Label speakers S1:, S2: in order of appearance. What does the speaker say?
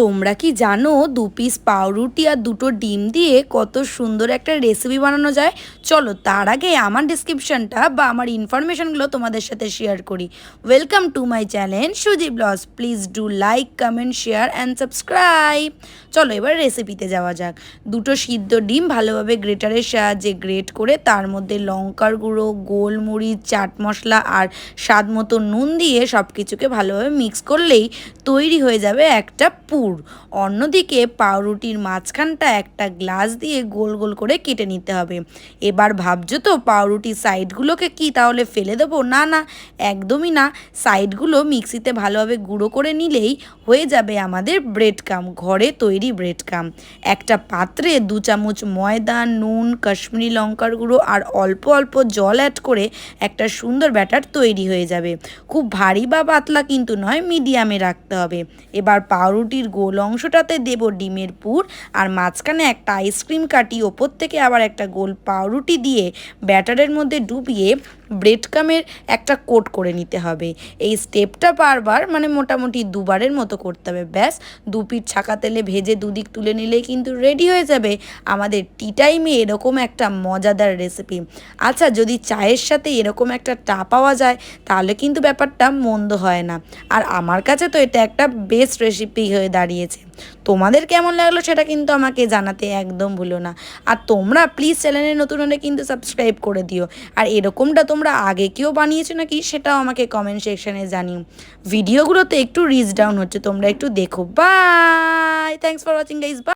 S1: তোমরা কি জানো দু পিস পাউরুটি আর দুটো ডিম দিয়ে কত সুন্দর একটা রেসিপি বানানো যায়? চলো তার আগে আমার ডিসক্রিপশনটা বা আমার ইনফরমেশনগুলো তোমাদের সাথে শেয়ার করি। ওয়েলকাম টু মাই চ্যানেল সুজি ব্লস please do like comment share and subscribe চলো এবার রেসিপিতে যাওয়া যাক। দুটো সিদ্ধ ডিম ভালোভাবে গ্রেটারের সাহায্যে গ্রেট করে তার মধ্যে লঙ্কার গুঁড়ো, গোলমরিচ, চাট মশলা আর স্বাদ মতো নুন দিয়ে সব কিছুকে ভালোভাবে মিক্স করলেই তৈরি হয়ে যাবে একটা পুর। অন্যদিকে পাউরুটির মাঝখানটা একটা গ্লাস দিয়ে গোল গোল করে কেটে নিতে হবে। এবার ভাবছ তো পাউরুটির সাইডগুলোকে কি তাহলে ফেলে দেবো? না না, একদমই না। সাইডগুলো মিক্সিতে ভালোভাবে গুঁড়ো করে নিলেই হয়ে যাবে আমাদের ব্রেড কাম, ঘরে তৈরি ব্রেড কাম। একটা পাত্রে দু চামচ ময়দা, নুন, কাশ্মীরি লঙ্কার গুঁড়ো আর অল্প অল্প জল অ্যাড করে একটা সুন্দর ব্যাটার তৈরি হয়ে যাবে। খুব ভারী বা পাতলা কিন্তু নয়, মিডিয়ামে রাখতে হবে। এবার পাউরুটির গোল অংশটাতে দেব ডিমের পুর আর মাঝখানে একটা আইসক্রিম কাটি, ওপর থেকে আবার একটা গোল পাউরুটি দিয়ে ব্যাটারের মধ্যে ডুবিয়ে ব্রেড কামের একটা কোট করে নিতে হবে। এই স্টেপটা বারবার মানে মোটামুটি দুবারের মতো করতে হবে, ব্যাস। দু পিঠ ছাকা তেলে ভেজে দুদিক তুলে নিলেই কিন্তু রেডি হয়ে যাবে আমাদের টি টাইমে এরকম একটা মজাদার রেসিপি আচ্ছা যদি চায়ের সাথে এরকম একটা টা পাওয়া যায়, তাহলে কিন্তু ব্যাপারটা মন্দ হয় না। আর আমার কাছে তো এটা একটা বেস্ট রেসিপি হয়ে দাঁড়িয়েছে। তোমাদের কেমন লাগল সেটা কিন্তু আমাকে জানাতে একদম ভুলো না। আর তোমরা প্লিজ চ্যানেলে নতুন হলে কিন্তু সাবস্ক্রাইব করে দিও। আর এরকমটা তোমরা আগে কেউ বানিয়েছো নাকি সেটাও আমাকে কমেন্ট সেকশানে জানিও। ভিডিওগুলোতে একটু রিচ ডাউন হচ্ছে, তোমরা একটু দেখো। Bye thanks for watching guys bye